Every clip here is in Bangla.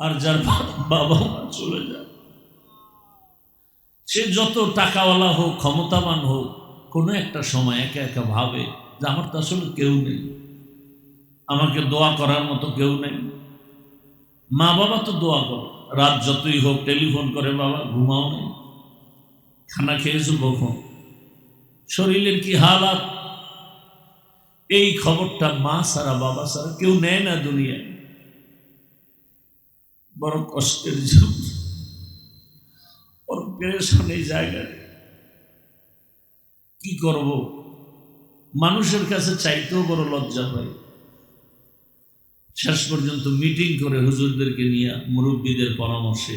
আর যার বাবা মা চলে যায়। সে যত টাকাওয়ালা হোক, ক্ষমতাবান হোক, কোনো একটা সময় একা একা ভাবে যে আমার তো আসলে কেউ নেই। আমাকে দোয়া করার মতো কেউ নেই। মা বাবা তো দোয়া করে। রাত যতই হোক, টেলিফোন করে, বাবা, ঘুমাও নেই। খানা খেয়েছো কখন? শরীরের কি হালাত? এই খবরটা মা সারা বাবা সারা কেউ নেয় না দুনিয়ায়। বড় কষ্টের জন্য বড় এই জায়গায় কি করব? মানুষের কাছে চাইতেও বড় লজ্জা পাই শেষ পর্যন্ত মিটিং করে হুজুরদেরকে নিয়ে মুরব্বীদের পরামর্শে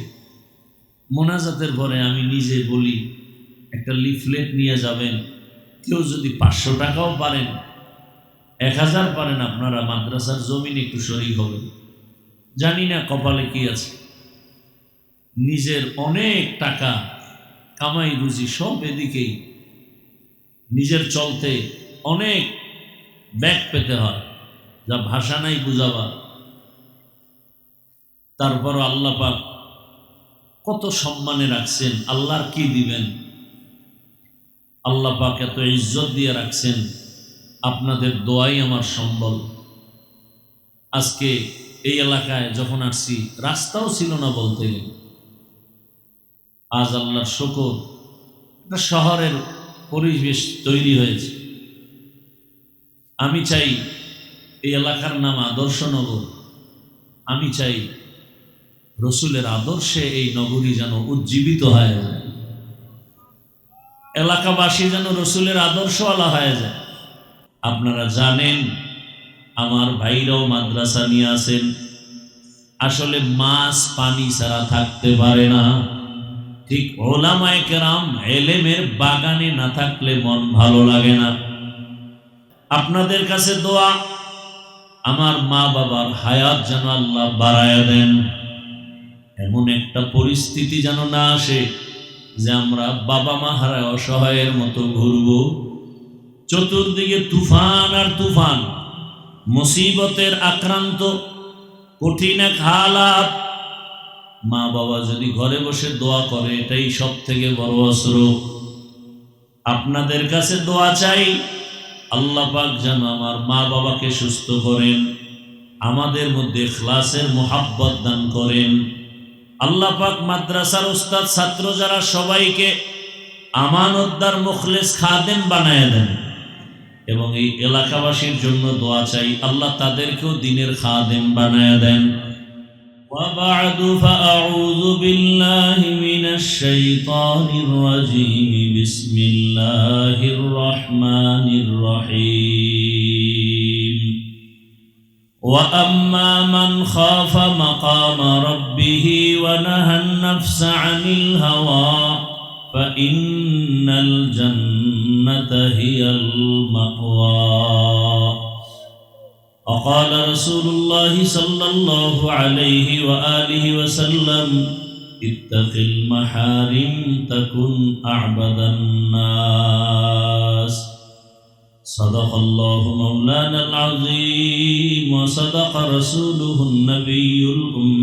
মোনাজাতের পরে আমি নিজে বলি, একটা লিফলেট নিয়ে যাবেন। কেউ যদি পাঁচশো টাকাও পারেন, এক হাজার পারেন, আপনারা মাদ্রাসার জমিন একটু শরীর হবেন। জানি না কপালে কি আছে। নিজের অনেক টাকা কামাই রুজি সব এদিকেই। নিজের চলতে অনেক ব্যাগ পেতে হয়, যা ভাষা নাই বুঝাবার। তারপর আল্লাহ পাক কত সম্মানে রাখছেন, আল্লাহর কি দিবেন? আল্লাহ পাক এত ইজ্জত দিয়ে রাখছেন, আপনাদের দোয়াই আমার সম্বল। আজকে এই এলাকায় যখন আসছি, রাস্তাও ছিল না বলতে গেলে। আজ আল্লাহর শকর, একটা শহরের পরিবেশ তৈরি হয়েছে। আমি চাই এই এলাকার নাম আদর্শনগর আমি চাই রসুলের আদর্শে এই নগরী যেন উজ্জীবিত হয়ে যায়। এলাকাবাসী যেন রসুলের আদর্শওয়ালা হয়ে যায়। আপনারা জানেন আমার ভাইরাও মাদ্রাসা নিয়ে আসেন। আসলে মাছ পানি ছাড়া থাকতে পারে না। ঠিক ওলামায় কেরাম এলেমের বাগানে না থাকলে মন ভালো লাগে না। আপনাদের কাছে দোয়া, আমার মা বাবার হায়াত যেন আল্লাহ বাড়ায় দেন। এমন একটা পরিস্থিতি যেন না আসে যে আমরা বাবা মা হারায় অসহায়ের মতো ঘুরব। চতুর্দিকে তুফান আর তুফান। মুসিবতের আক্রান্ত, কঠিন এক হালাত। মা বাবা যদি ঘরে বসে দোয়া করে, এটাই সব থেকে বড় অস্ত্র। আপনাদের কাছে দোয়া চাই, আল্লাহ পাক যেন আমার মা বাবাকে সুস্থ করেন, আমাদের মধ্যে খ্লাসের মোহাব্বত দান করেন। আল্লাহ পাক মাদ্রাসার উস্তাদ ছাত্র যারা সবাইকে আমানতদার মুখলেস খাদেম বানায় দেন। এবং এই এলাকাবাসীর জন্য দোয়া চাই আল্লাহ তাদেরকেও দিনের খাদেম বানায় দেন وبعد فأعوذ بالله من الشيطان الرجيم بسم الله الرحمن الرحيم وأما من خاف مقام ربه ونهى النفس عن الهوى فإن الجنة هي المأوى. وقال رسول الله صلى الله عليه وآله وسلم اتق المحارم تكن أعبد الناس. صدق الله مولانا العظيم وصدق رسوله النبي الأمي.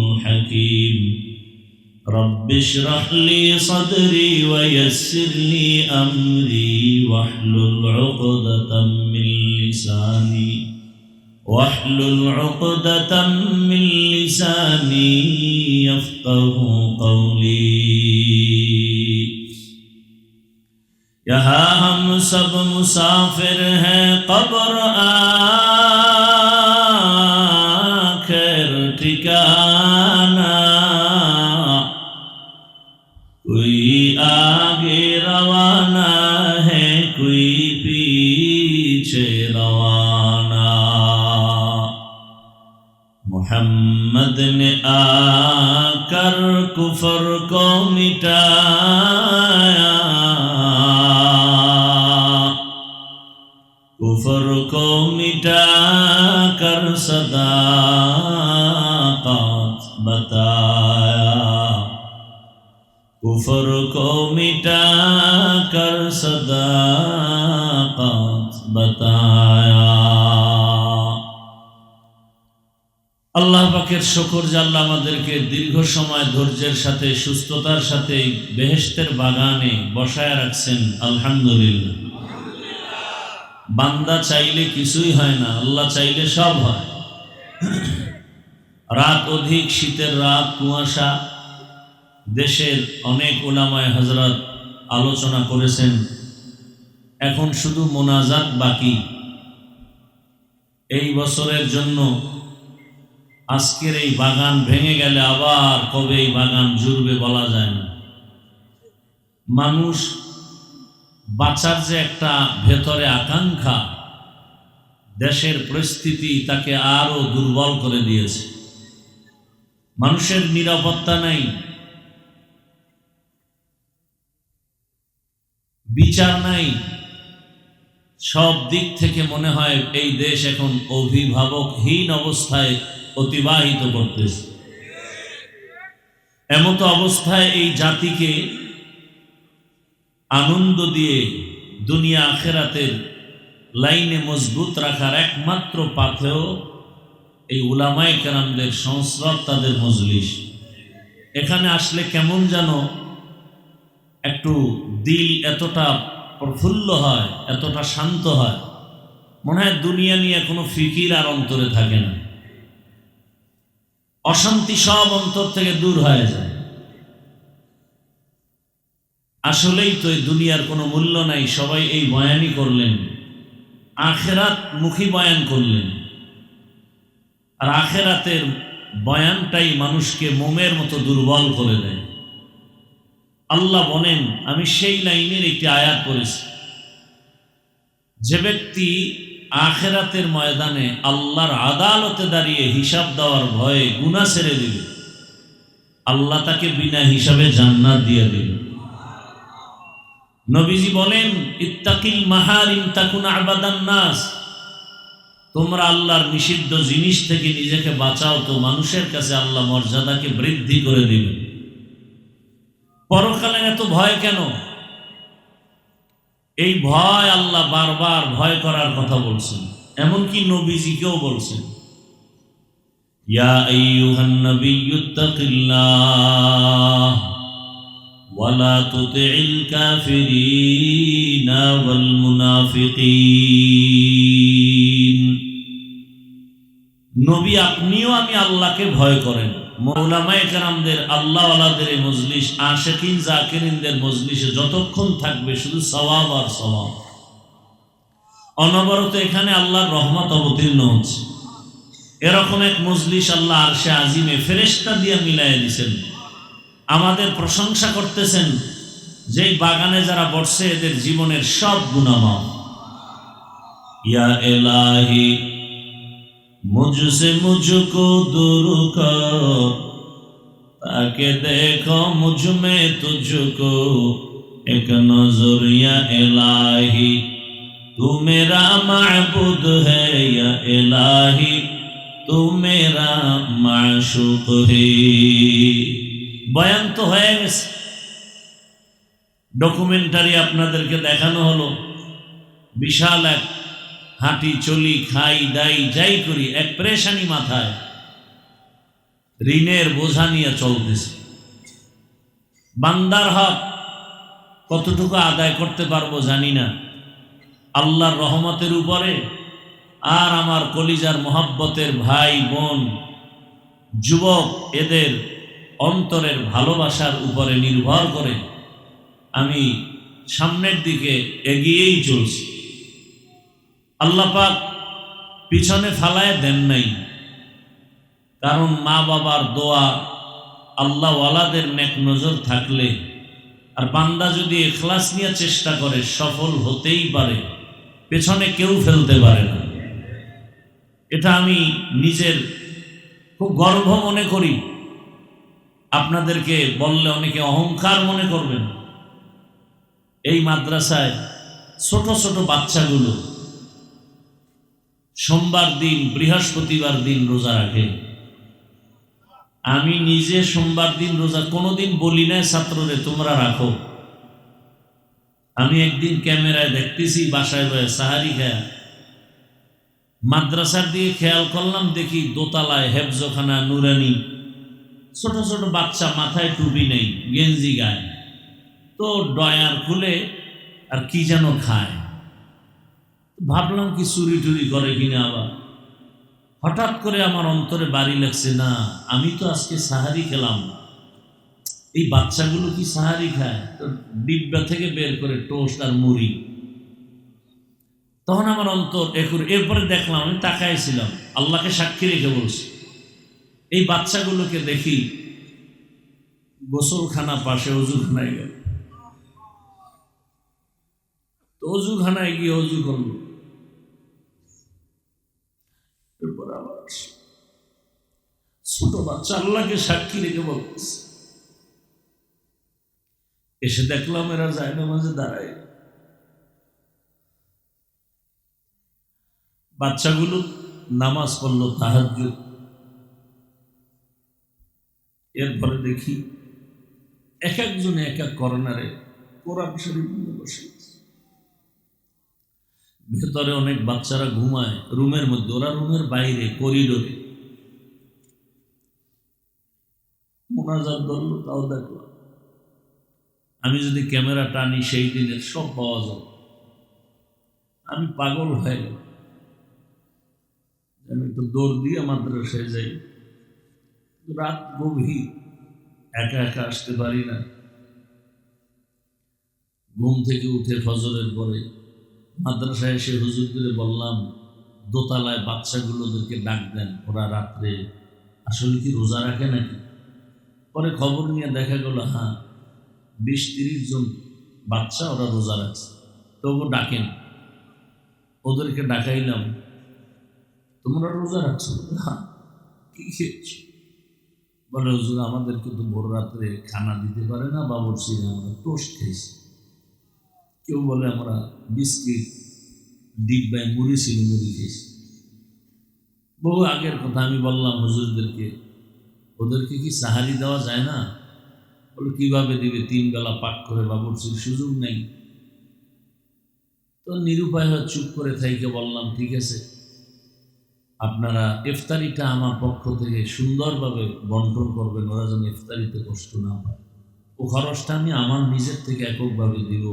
رب اشرح لي صدري ويسر لي أمري واحلل عقدة من لساني واحلل عقدة من لساني يفقه قولي. يا ها هم سب مسافر ہیں قبر آ मोहम्मद ने आकर कर कुफर को मिटाया कुफर को मिटा कर सदा बताया कुफर को मिटा कर सदा बताया পাকের শকর আল্লাহ আমাদেরকে দীর্ঘ সময় ধৈর্যের সাথে, সুস্থতার সাথে এই বেহেশতের বাগানে বসায় রাখছেন, আলহামদুলিল্লাহ। বান্দা চাইলে কিছুই হয় না, আল্লাহ চাইলে সব হয়। রাত অধিক, শীতের রাত, কুয়াশা। দেশের অনেক ওলামায় হজরত আলোচনা করেছেন, এখন শুধু মোনাজাত বাকি। এই বছরের জন্য আজকের এই বাগান ভেঙে গেলে আবার কবে এই বাগান জুড়বে বলা যায় না। মানুষ বাঁচার যে একটা ভেতরে আকাঙ্ক্ষা, দেশের পরিস্থিতি তাকে আরও দুর্বল করে দিয়েছে। মানুষের নিরাপত্তা নাই। বিচার নাই। সব দিক থেকে মনে হয় এই দেশ এখন অভিভাবকহীন অবস্থায় অতিবাহিত করতেছে। এমতো অবস্থায় এই জাতিকে আনন্দ দিয়ে দুনিয়া আখেরাতের লাইনে মজবুত রাখার একমাত্র পাথেও এই উলামায় কেরামদের সংস্রব তাদের মজলিস। এখানে আসলে কেমন যেন একটু দিল এতটা প্রফুল্ল হয়, এতটা শান্ত হয়। মনে হয় দুনিয়া নিয়ে কোনো ফিকির আর অন্তরে থাকে না। অশান্তি সব অন্তর থেকে দূর হয়ে যায়। আসলেই তো দুনিয়ার কোনো মূল্য নাই, সবাই এই বয়ানই করলেন। আখেরাত মুখী বয়ান করলেন। আর আখেরাতের বয়ানটাই মানুষকে মোমের মতো দুর্বল করে দেয়। আল্লাহ বলেন, আমি সেই লাইনের একটি আয়াত করেছি যে ব্যক্তি আখেরাতের ময়দানে আল্লাহর আদালতে দাঁড়িয়ে হিসাব দেওয়ার ভয়ে গুণা ছেড়ে দিবে আল্লাহ তাকে বিনা হিসাবে জান্নাত দিয়ে দিবে নবীজি বলেন, ইত্তাকিল মাহারিম তাকুন আবাদান নাস। তোমরা আল্লাহর নিষিদ্ধ জিনিস থেকে নিজেকে বাঁচাও তো মানুষের কাছে আল্লাহ মর্যাদাকে বৃদ্ধি করে দিবেন। পরকালে এত ভয় কেন? এই ভয় আল্লাহ বারবার ভয় করার কথা বলছেন। এমনকি নবীজিকেও বলছেন। ইয়া নবী আপনিও আমি আল্লাহকে ভয় করেন। মৌলামায়ে কেরামদের আল্লাহওয়ালাদের এই মজলিস, আশেকিন, জাকিরিনদের মজলিসে যতক্ষণ থাকবে শুধু আর অনবরত এখানে আল্লাহর রহমত অবতীর্ণ হচ্ছে। এরকম এক মজলিস আল্লাহ আরশে আজিমে ফেরেশতা দিয়ে মিলাই দিছেন। আমাদের প্রশংসা করতেছেন যেই বাগানে যারা বসছে, এদের জীবনের সব গুণামাও ইয়া এলাহি मुझसे मुझको दूर कर ताकि देखो मुझ में तुझको एक नजरिया इलाही तू मेरा महबूद है या इलाही तू मेरा माशुक है বয়ান তো হয়ে গেছে ডকুমেন্টারি আপনাদেরকে দেখানো হলো বিশাল এক হাঁটি, চলি, খাই, দাই, যাই করি, এক প্রেশানি মাথায় ঋণের বোঝা নিয়ে চলতেছে। বান্দার হক কতটুকু আদায় করতে পারব জানি না। আল্লাহর রহমতের উপরে আর আমার কলিজার মোহাব্বতের ভাই, বোন, যুবক এদের অন্তরের ভালোবাসার উপরে নির্ভর করে আমি সামনের দিকে এগিয়েই চলছি। আল্লাপাক পিছনে ফালায় দেন নাই। কারণ মা বাবার দোয়া আল্লাহওয়ালাদের নেক নজর থাকলে, আর বান্দা যদি এখলাস নিয়ে চেষ্টা করে, সফল হতেই পারে, পেছনে কেউ ফেলতে পারে না। এটা আমি নিজের খুব গর্ব মনে করি। আপনাদেরকে বললে অনেকে অহংকার মনে করবেন। এই মাদ্রাসায় ছোট ছোট বাচ্চাগুলো সোমবার দিন, বৃহস্পতিবার দিন রোজা রাখে। আমি নিজে সোমবার দিন রোজা কোনোদিন বলি না ছাত্ররে, তোমরা রাখো। আমি একদিন ক্যামেরায় দেখতেছি, বাসায় বয়ে সাহারি খায়া। মাদ্রাসার দিকে খেয়াল করলাম, দেখি দোতলায় হেফজখানা, নুরানি। ছোট ছোট বাচ্চা মাথায় টুপি নেই, গেঞ্জি গায়। তো ডয়ার খুলে আর কি যেন খায়। ভাবলাম কি চুরি টুরি করে কিনা আবার। হঠাৎ করে আমার অন্তরে বাড়ি লাগছে, না, আমি তো আজকে সাহারি খেলাম এই বাচ্চাগুলো কি সাহারি খায়? তো ডিব্বা থেকে বের করে টোস্ট আর মুড়ি। তখন আমার অন্তর একুর এরপরে দেখলাম, আমি তাকাইছিলাম আল্লাহকে সাক্ষী রেখে বলছি, এই বাচ্চাগুলোকে দেখি, গোসলখানা পাশে অজুখানায় গেল। তো অজুখানায় গিয়ে অজু করল এরপর আবার আসলো। ছোট বাচ্চা, আল্লাহকে সাক্ষী রেখে বলতেছে। এসে দেখলাম এরা যায় না মাঝে দাঁড়ায়। বাচ্চাগুলো নামাজ পড়ল তাহাজ এরপরে দেখি এক একজনে এক এক করোনারে কোরআন শরীফ নিয়ে বসে ভেতরে অনেক বাচ্চারা ঘুমায়, রুমের মধ্যে, ওরা রুমের বাইরে, করিডোরে। মোনাজাত ধরলো তাও দেখলাম আমি যদি ক্যামেরা টানি, সেই দিনের সব পাওয়া যাবে। আমি পাগল হয়ে গেল আমি একটু দৌড় দিয়ে মাদ্রাসায় যাই। রাত গভীর। একা একা আসতে পারি না। ঘুম থেকে উঠে ফজরের পরে মাদ্রাসায় এসে হুজুরদের বললাম, দোতলায় বাচ্চাগুলোদেরকে ডাক দেন, ওরা রাত্রে আসলে কি রোজা রাখে নাকি? পরে খবর নিয়ে দেখা গেল হ্যাঁ বিশ তিরিশ জন বাচ্চা ওরা রোজা রাখছে। তবু ডাকেন ওদেরকে ডাকাইলাম। তোমরা রোজা রাখছো? হ্যাঁ কি খেয়েছো? বলে, হুজুর, আমাদেরকে তো ভোর রাত্রে খানা দিতে পারে না বাবরচিরা আমরা টোস্ট খেয়েছি কেউ বলে, আমরা বিস্কিট ডিব্বায় মুড়ি ছিল মুড়ি খেয়েছি বহু আগের কথা আমি বললাম হুজুরদেরকে। ওদেরকে কি সাহারি দেওয়া যায় না? বলে, কীভাবে দিবে? তিন বেলা পাক করে বাবরচির সুযোগ নেই। তো নিরুপায় হয়ে চুপ করে থাইকে বললাম, ঠিক আছে। আপনারা ইফতারিটা আমার পক্ষ থেকে সুন্দরভাবে বন্টন করবেন। ওরা যেন ইফতারিতে কষ্ট না হয় ও খরচটা আমি আমার নিজের থেকে এককভাবে দিব।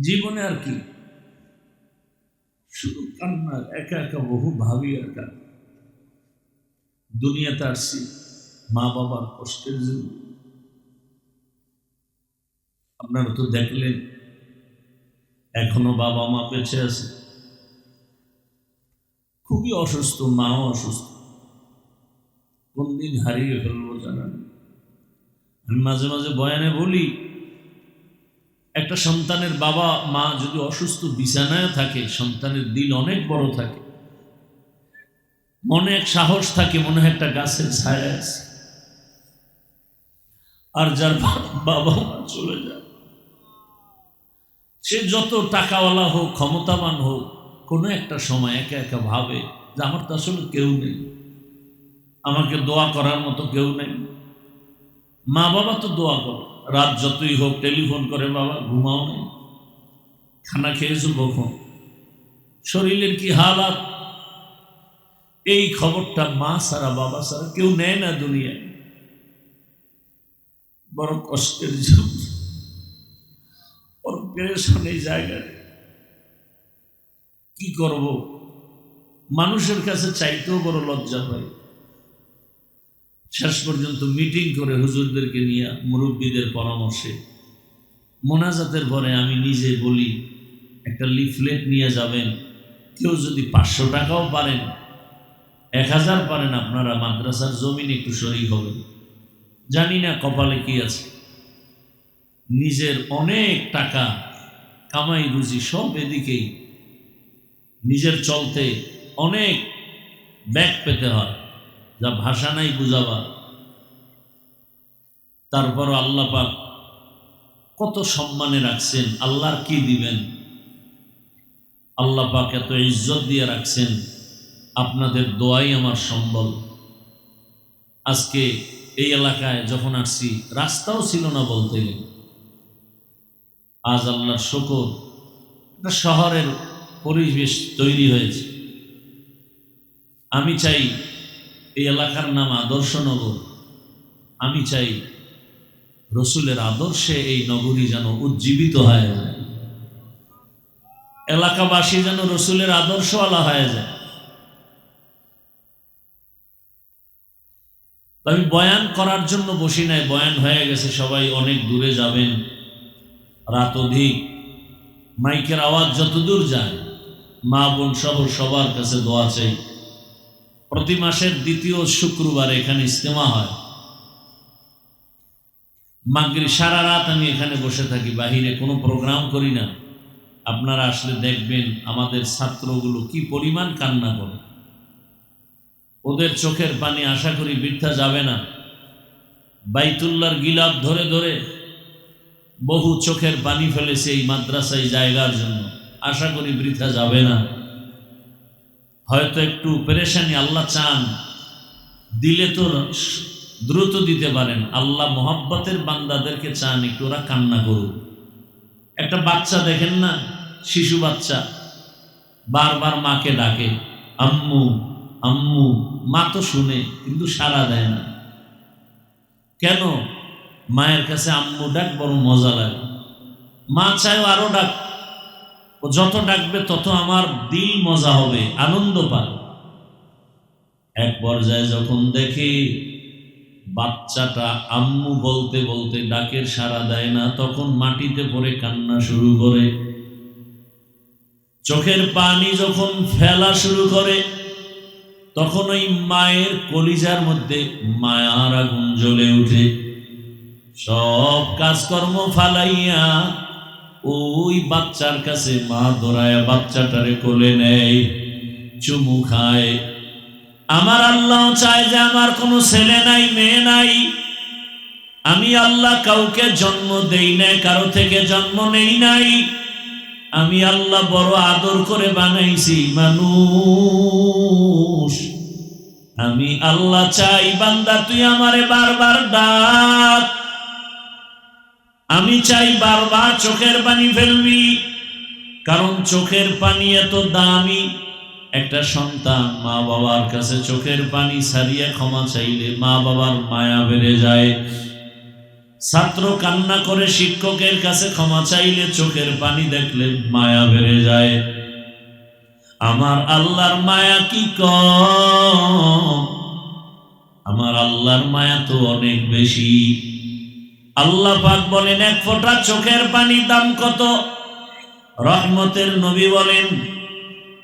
জীবনে আর কি? শুধু কান্না একা একা বহু ভাবি আর কান্না। দুনিয়াতে আসছি, মা বাবার কষ্টের জন্য। আপনারা তো দেখলেন, এখনও বাবা মা বেঁচে আছে। খুবই অসুস্থ, মাও অসুস্থ। কোন দিন হারিয়ে ফেলব জানা। আমি মাঝে মাঝে বয়ানে বলি, একটা সন্তানের বাবা মা যদি অসুস্থ বিছানায় থাকে, সন্তানের দিল অনেক বড় থাকে। মনে এক সাহস থাকে, মনে হয় একটা গাছের ছায়া আছে। আর যার বাবা মা চলে যায়। সে যত টাকাওয়ালা হোক, ক্ষমতাবান হোক, কোনো একটা সময় একা একা ভাবে যে আমার তো আসলে কেউ নেই। আমাকে দোয়া করার মতো কেউ নেই। মা বাবা তো দোয়া করে। রাত যতই হোক, টেলিফোন করে, বাবা ঘুমাও নেই। খানা খেয়েছো কখন? শরীরের কি হালাত? এই খবরটা মা সারা, বাবা সারা কেউ নেয় না দুনিয়ায়। বড় কষ্টের যুগ বড় পেরেশান এই জায়গায় কি করব? মানুষের কাছে চাইতেও বড় লজ্জা হয়। শেষ পর্যন্ত মিটিং করে হুজুরদেরকে নিয়ে মুরব্বীদের পরামর্শে। মোনাজাতের পরে আমি নিজে বলি, একটা লিফলেট নিয়ে যাবেন। কেউ যদি পাঁচশো টাকাও পারেন এক হাজার পারেন আপনারা, মাদ্রাসার জমিন একটু শরীর হবেন জানি না কপালে কি আছে। নিজের অনেক টাকা কামাই রুজি সব এদিকেই। নিজের চলতে অনেক ব্যাগ পেতে হয়, যা ভাষা নাই বুঝাবার। তারপর আল্লাহ পাক কত সম্মানে রাখছেন, আল্লাহর কি দিবেন? আল্লাহ পাক এত ইজ্জত দিয়ে রাখছেন। আপনাদের দোয়াই আমার সম্বল। আজকে এই এলাকায় যখন আসছি, রাস্তাও ছিল না বলতে গেলে। আজ আল্লাহর শকর শহরের পরিবেশ তৈরি হয়েছে। আমি চাই এই এলাকার নাম আদর্শনগর আমি চাই রসুলের আদর্শে এই নগরী যেন উজ্জীবিত হয়ে যায়। এলাকাবাসী যেন রসুলের আদর্শওয়ালা হয়ে যায়। আমি বয়ান করার জন্য বসি নাই, বয়ান হয়ে গেছে, সবাই অনেক দূরে যাবেন। রাত অধিক, মাইকের আওয়াজ যতদূর যায়, মা বোন সহ সবার কাছে দোয়া চাই। প্রতি মাসের দ্বিতীয় শুক্রবার এখানে ইস্তেমা হয়। মাগরি সারা রাত আমি এখানে বসে থাকি, বাহিরে কোনো প্রোগ্রাম করি না। আপনারা আসলে দেখবেন আমাদের ছাত্রগুলো কি পরিমাণ কান্না করে। ওদের চোখের পানি আশা করি বৃদ্ধা যাবে না। বাইতুল্লার গিলাপ ধরে ধরে বহু চোখের পানি ফেলেছে এই মাদ্রাসায় জায়গার জন্য। আশা করি বৃথা যাবে না। হয়তো একটু পেরেশানি আল্লাহ চান, দিলে তো দ্রুত দিতে পারেন। আল্লাহ মোহাব্বতের বান্দাদেরকে চান একটু ওরা কান্না করুক। একটা বাচ্চা দেখেন না? শিশু বাচ্চা। বারবার মাকে ডাকে, আম্মু আম্মু, মা তো শুনে, কিন্তু সাড়া দেয় না। কেন? মায়ের কাছে আম্মু ডাক বড় মজা লাগে। মা চায় আরও ডাক। ও যত ডাকবে তত আমার দিল মজা হবে, আনন্দ পাবে। এক পর্যায়ে যখন দেখি বাচ্চাটা আম্মু বলতে বলতে ডাকের সাড়া দেয় না, তখন মাটিতে পড়ে কান্না শুরু করে। চোখের পানি যখন ফেলা শুরু করে তখন ওই মায়ের কলিজার মধ্যে মায়ার আগুন জ্বলে উঠে। সব কাজকর্ম ফালাইয়া ওই বাচ্চার কাছে মা দৌড়ায় বাচ্চাটারে কোলে নেয়, চুমু খায়। আমার আল্লাহ চায় যে আমার কোনো ছেলে নাই, মেয়ে নাই। আমি আল্লাহ কাউকে জন্ম দেই নাই, কারও থেকে জন্ম নেই নাই। আমি আল্লাহ বড় আদর করে বানাইছি, মানুষ। আমি আল্লাহ চাই, বান্দা, তুই আমারে বারবার ডাক। আমি চাই বারবার চোখের পানি ফেলবি, কারণ চোখের পানি এত দামি। একটা সন্তান মা বাবার কাছে চোখের পানি সারিয়ে ক্ষমা চাইলে মা বাবার মায়া বেড়ে যায়। ছাত্র কান্না করে শিক্ষকের কাছে ক্ষমা চাইলে চোখের পানি দেখলে মায়া বেড়ে যায়। আমার আল্লাহর মায়া কি কম? আমার আল্লাহর মায়া তো অনেক বেশি। আল্লাহ পাক বলেন, এক ফোঁটা চোখের পানির দাম কত? রহমতের নবী বলেন,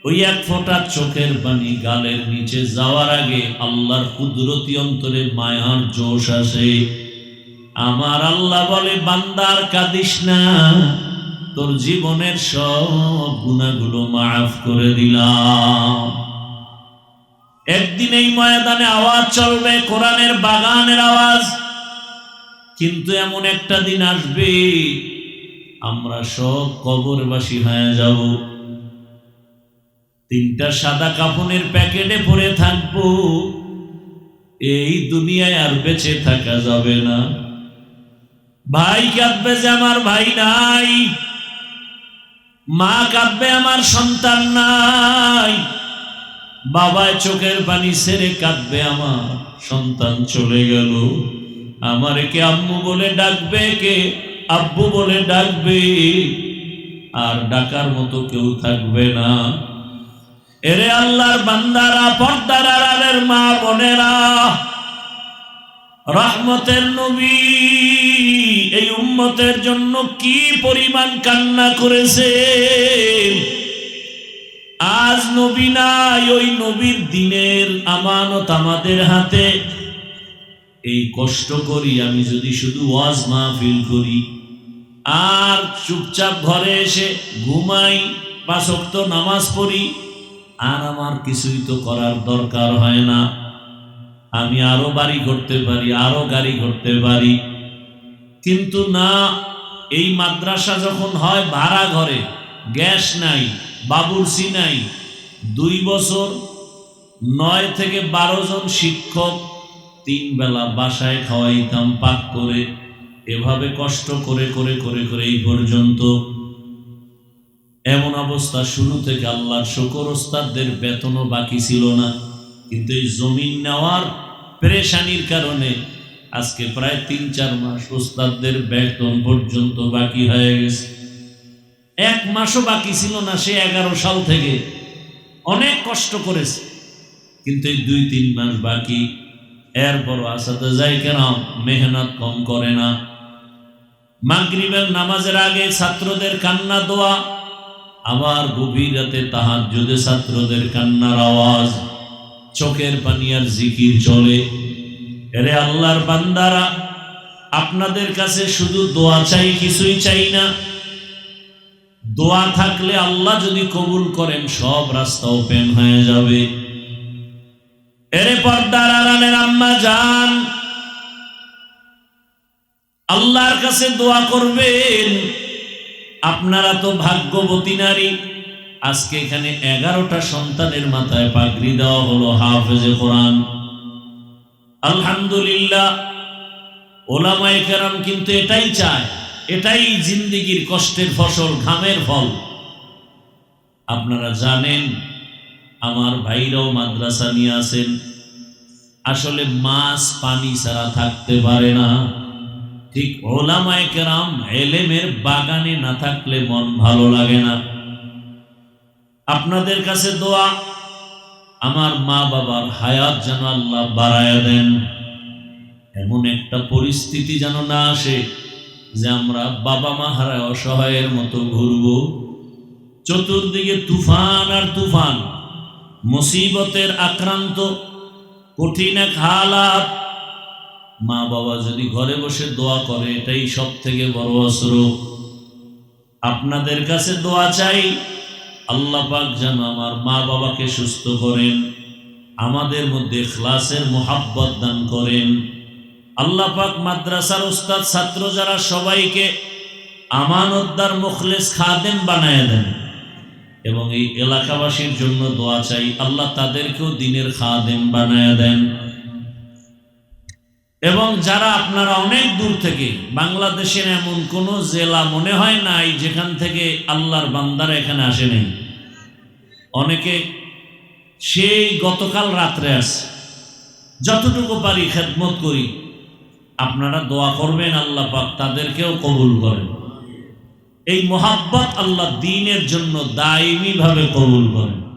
ওই এক ফোঁটা চোখের পানি গালের নিচে যাওয়ার আগে আল্লাহর কুদরতি অন্তরে মায়ার জোশ আসে। আমার আল্লাহ বলে, বান্দার কাঁদিস না। তোর জীবনের সব গুণাগুলো মাফ করে দিলাম। একদিন এই ময়দানে আওয়াজ চলবে, কোরআনের বাগানের আওয়াজ। কিন্তু এমন একটা দিন আসবে, আমরা সব কবরবাসী হয়ে যাব। তিনটা সাদা কাপনের প্যাকেটে পরে থাকব। এই দুনিয়ায় আর বেঁচে থাকা যাবে না। ভাই কাঁদবে যে আমার ভাই নাই। মা কাঁদবে আমার সন্তান নাই। বাবায় চোখের পানি ছেড়ে কাঁদবে আমার সন্তান চলে গেল। আমার কে আম্মু বলে ডাকবে, কে আব্বু বলে ডাকবে? আর ডাকার মতো কেউ থাকবে না। এরে আল্লাহর বান্দারা, পর্দার আড়ালের মা বোনেরা রহমতের নবী, এই উম্মতের জন্য কি পরিমাণ কান্না করেছে আজ নবী নাই, ওই নবীর দিনের আমানত আমাদের হাতে। এই কষ্ট করি, আমি যদি শুধু ওয়াজ মাহফিল করি, আর চুপচাপ ঘরে এসে ঘুমাই বা নামাজ পড়ি, আর আমার কিছুই তো করার দরকার হয় না। আমি আরও বাড়ি করতে পারি, আরও গাড়ি করতে পারি। কিন্তু না, এই মাদ্রাসা যখন হয় ভাড়া ঘরে, গ্যাস নাই বাবুরসি নাই, দুই বছর নয় থেকে বারো জন শিক্ষক তিন বেলা বাসায় খাওয়াইতাম পাক করে, এভাবে কষ্ট করে করে করে করে এই পর্যন্ত। এমন অবস্থা শুরু থেকে আল্লাহর শকর ওস্তাদদের বেতনও বাকি ছিল না। কিন্তু এই জমিন নেওয়ার পেরেশানির কারণে আজকে প্রায় তিন, চার মাস ওস্তাদদের বেতন পর্যন্ত বাকি হয়ে গেছে। এক মাসও বাকি ছিল না, সে এগারো সাল থেকে। অনেক কষ্ট করেছে। কিন্তু এই দুই, তিন মাস বাকি। এরপর আসাতে যাই কেন মেহনত কম করে না। মাগরিবের নামাজের আগে ছাত্রদের কান্না দোয়া, আবার গভীর রাতে তাহার যুদে ছাত্রদের কান্নার আওয়াজ। চোখের পানি আর জিকির চলে। এরে আল্লাহর বান্দারা, আপনাদের কাছে শুধু দোয়া চাই, কিছুই চাই না। দোয়া থাকলে আল্লাহ যদি কবুল করেন, সব রাস্তা ওপেন হয়ে যাবে। এরে পর্দার আড়ালের আম্মা যান, আল্লাহর কাছে দোয়া করবেন। আপনারা তো ভাগ্যবতী নারী। আজকে এখানে এগারোটা সন্তানের মাথায় পাগড়ি দেওয়া হলো হাফেজে কোরআন। আলহামদুলিল্লাহ, ওলামায়ে কেরাম কিন্তু এটাই চায়, এটাই জিন্দিগির কষ্টের ফসল, ঘামের ফল। আপনারা জানেন, আমার ভাইরাও মাদ্রাসা নিয়ে আসেন আসলে মাছ পানি ছাড়া থাকতে পারে না। ঠিক ওলামায়ে কেরাম এলেমের বাগানে না থাকলে মন ভালো লাগে না। আপনাদের কাছে দোয়া। আমার মা বাবার হায়াত যেন আল্লাহ বাড়ায় দেন। এমন একটা পরিস্থিতি যেন না আসে যে আমরা বাবা মা হারায় অসহায়ের মতো ঘুরব। চতুর্দিকে তুফান আর তুফান, মুসিবতের আক্রান্ত, কঠিন এক হালাত। মা বাবা যদি ঘরে বসে দোয়া করে, এটাই সব থেকে বড় অস্ত্র আপনাদের কাছে দোয়া চাই আল্লাহ পাক যেন আমার মা বাবাকে সুস্থ করেন, আমাদের মধ্যে ক্লাসের মোহাব্বত দান করেন। আল্লাহ পাক মাদ্রাসার উস্তাদ, ছাত্র যারা, সবাইকে আমানতদার মুখলেস খাদেম বানায় দেন এবং এই এলাকাবাসীর জন্য দোয়া চাই, আল্লাহ তাদেরকেও দিনের খাদেম বানায় দেন। এবং যারা আপনারা অনেক দূর থেকে, বাংলাদেশের এমন কোনো জেলা মনে হয় নাই যেখান থেকে আল্লাহর বান্দারা এখানে আসে নাই অনেকে সেই গতকাল রাত্রে আসে যতটুকু পারি খেদমত করি। আপনারা দোয়া করবেন আল্লাহ পাক তাদেরকেও কবুল করেন। এই মোহাব্বত আল্লাহ দিনের জন্য দায়মি ভাবে কবুল করেন।